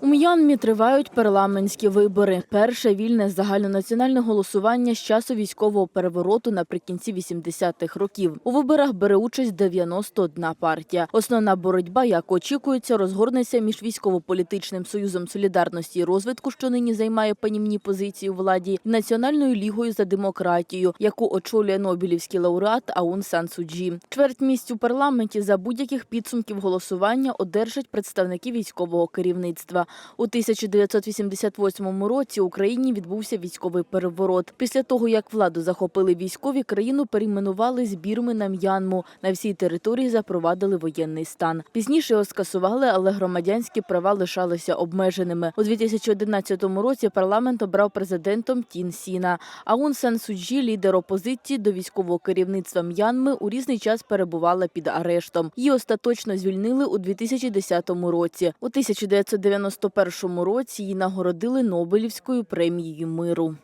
У М'янмі тривають парламентські вибори. Перше вільне загальнонаціональне голосування з часу військового перевороту наприкінці 80-х років. У виборах бере участь 91 партія. Основна боротьба, як очікується, розгорнеться між військово-політичним союзом солідарності і розвитку, що нині займає панівні позиції у владі, і Національною лігою за демократію, яку очолює Нобелівський лауреат Аун Сан Суджі. Чверть місць у парламенті за будь-яких підсумків голосування одержать представники військового керівництва. У 1988 році в Україні відбувся військовий переворот. Після того, як владу захопили військові, країну перейменували з Бірми на М'янму. На всій території запровадили воєнний стан. Пізніше його скасували, але громадянські права лишалися обмеженими. У 2011 році парламент обрав президентом Тін Сіна. Аун Сан Суджі, лідер опозиції до військового керівництва М'янми, у різний час перебувала під арештом. Її остаточно звільнили у 2010 році. У 1991 році її нагородили Нобелівською премією миру.